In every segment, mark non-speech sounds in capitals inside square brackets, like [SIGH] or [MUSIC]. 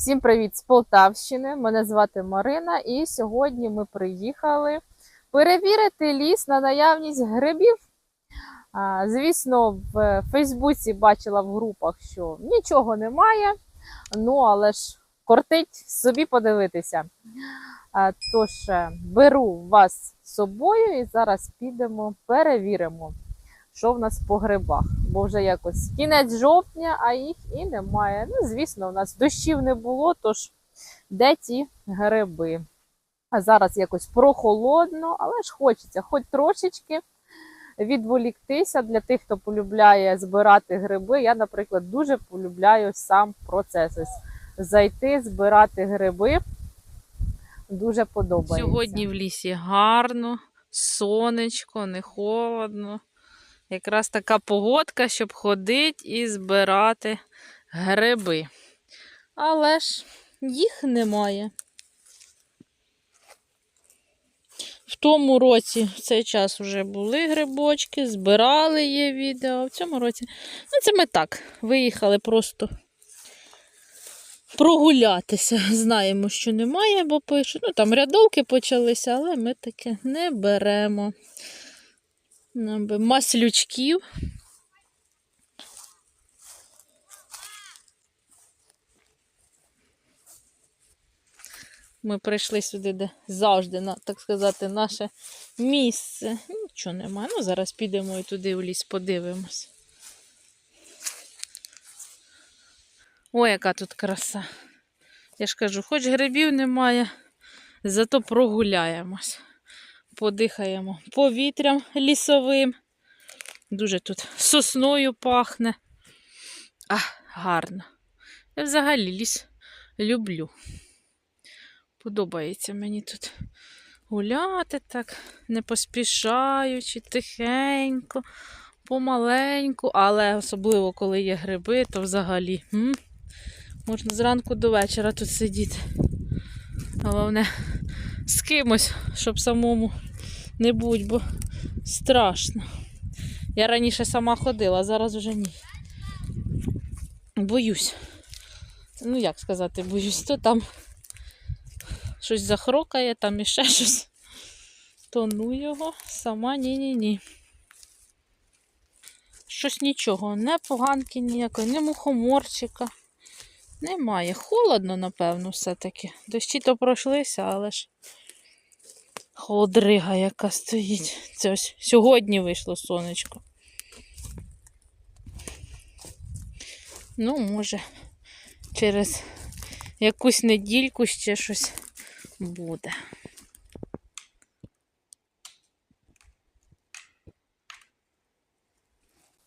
Всім привіт з Полтавщини. Мене звати Марина, і сьогодні ми приїхали перевірити ліс на наявність грибів. Звісно, в Фейсбуці бачила в групах, що нічого немає, ну але ж кортить собі подивитися. Тож е, беру вас з собою і зараз підемо перевіримо, що в нас по грибах. Бо вже якось кінець жовтня, а їх і немає. Ну, звісно, у нас дощів не було, тож де ті гриби? А зараз якось прохолодно, але ж хочеться хоч трошечки відволіктися для тих, хто полюбляє збирати гриби. Я, наприклад, дуже полюбляю сам процес. Зайти, збирати гриби. Дуже подобається. Сьогодні в лісі гарно, сонечко, не холодно. Якраз така погодка, щоб ходити і збирати гриби. Але ж їх немає. В тому році в цей час вже були грибочки, збирали є відео. В цьому році. Ну, це ми так. Виїхали просто прогулятися. Знаємо, що немає, бо пишуть. Ну, там рядовки почалися, але ми таке не беремо. Маслючків. Ми прийшли сюди, де завжди, так сказати, наше місце. Нічого немає. Ну, зараз підемо і туди в ліс подивимось. Ой, яка тут краса. Я ж кажу, хоч грибів немає, зато прогуляємось. Подихаємо повітрям лісовим. Дуже тут сосною пахне. А, гарно. Я взагалі ліс люблю. Подобається мені тут гуляти так, не поспішаючи, тихенько, помаленьку, але особливо, коли є гриби, то взагалі. М? Можна зранку до вечора тут сидіти. Головне, з кимось, щоб самому не будь, бо страшно. Я раніше сама ходила, а зараз вже ні. Боюсь. Ну, як сказати, боюсь, то там щось захрокає, там іще щось. То його, сама ні-ні-ні. Щось нічого, не поганки ніякої, не мухоморчика. Немає. Холодно, напевно, все-таки. Дощі то пройшлися, але ж холодрига, яка стоїть. Це ось сьогодні вийшло сонечко. Ну, може, через якусь недільку ще щось буде.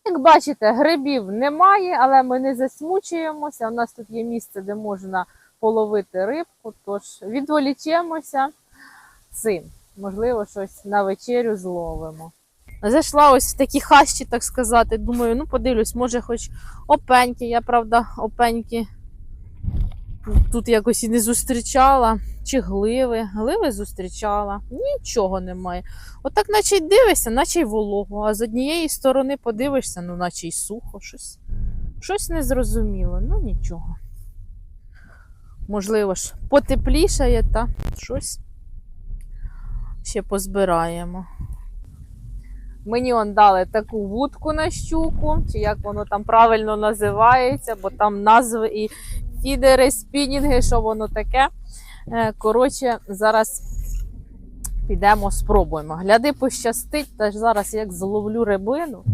Як бачите, грибів немає, але ми не засмучуємося. У нас тут є місце, де можна половити рибку, тож відволічемося цим. Можливо, щось на вечерю зловимо. Зайшла ось в такі хащі, так сказати. Думаю, ну подивлюсь, може, хоч опеньки. Я, правда, опеньки тут якось і не зустрічала. Чи гливи. Гливи зустрічала. Нічого немає. Отак, наче й дивишся, наче й волого. А з однієї сторони подивишся, ну, наче й сухо щось. Щось незрозуміло, ну нічого. Можливо ж, потеплішає та щось ще позбираємо. Мені он дали таку вудку на щуку, чи як воно там правильно називається, бо там назви і фідери, спінінги, що воно таке. Е, Коротше, зараз підемо, спробуємо. Гляди, пощастить, та ж зараз як зловлю рибину,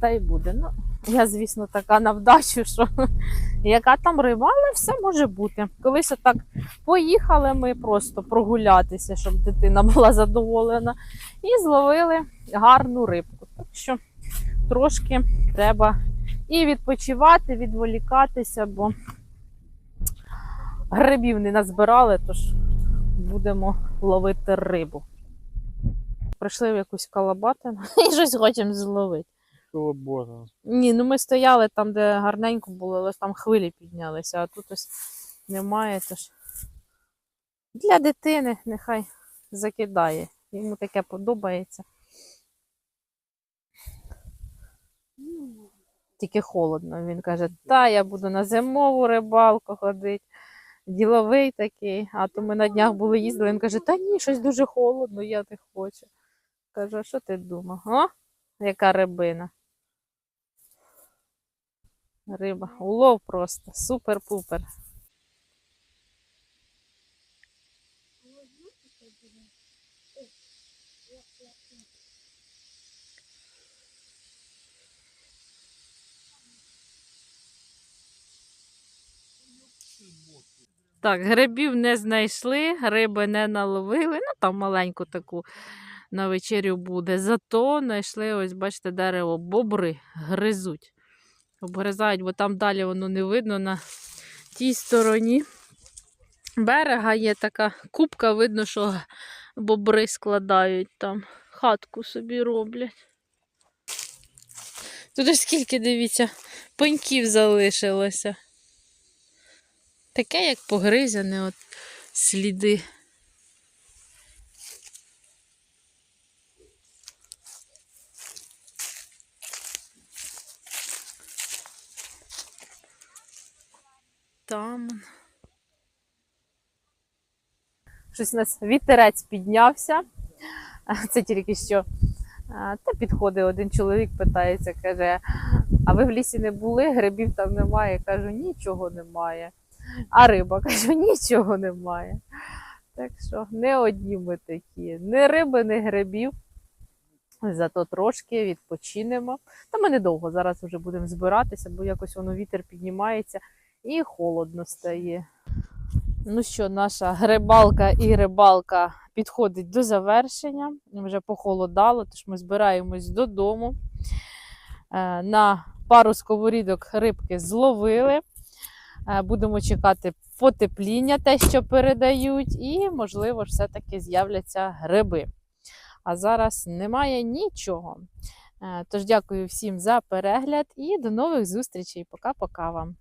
та й буде. Ну, я, звісно, така на вдачу, що [LAUGHS] яка там риба, але все може бути. Колись отак поїхали ми просто прогулятися, щоб дитина [LAUGHS] була задоволена, і зловили гарну рибку. Так що трошки треба і відпочивати, відволікатися, бо грибів не назбирали, тож будемо ловити рибу. Прийшли в якусь калабатину [LAUGHS] і щось хочемо зловити. Колобота. Ні, ну ми стояли там, де гарненько було, але там хвилі піднялися, а тут ось немає. Тож для дитини нехай закидає. Йому таке подобається. Тільки холодно. Він каже, та я буду на зимову рибалку ходити. діловий такий. А то ми на днях були їздили. Він каже, та ні, щось дуже холодно, я не хочу. Кажу, а що ти думав? О, яка рибина. Риба. Улов просто. Супер-пупер. Так, грибів не знайшли, риби не наловили. Ну, там маленьку таку на вечерю буде. Зато знайшли, ось, бачите, дерево, бобри гризуть. Обгризають, бо там далі воно не видно на тій стороні берега є така кубка, видно, що бобри складають там, хатку собі роблять. Тут ось скільки, дивіться, пеньків залишилося. Таке, як погризяне, от сліди. Там. Щось у нас вітерець піднявся. Це тільки що. Та підходить один чоловік, питається, каже: А ви в лісі не були? Грибів там немає. Кажу, нічого немає. А риба [LAUGHS] кажу, нічого немає. Так що не одні ми такі. Ні риби, ні грибів. Зато трошки відпочинемо. Та ми недовго зараз вже будемо збиратися, бо якось воно вітер піднімається і холодно стає. Ну що, наша грибалка і рибалка підходить до завершення. Вже похолодало, тож ми збираємось додому. Е, На пару сковорідок рибки зловили. Е, Будемо чекати потепління, те, що передають, і, можливо, все-таки з'являться гриби. А зараз немає нічого. Е, Тож дякую всім за перегляд і до нових зустрічей. Пока-пока вам.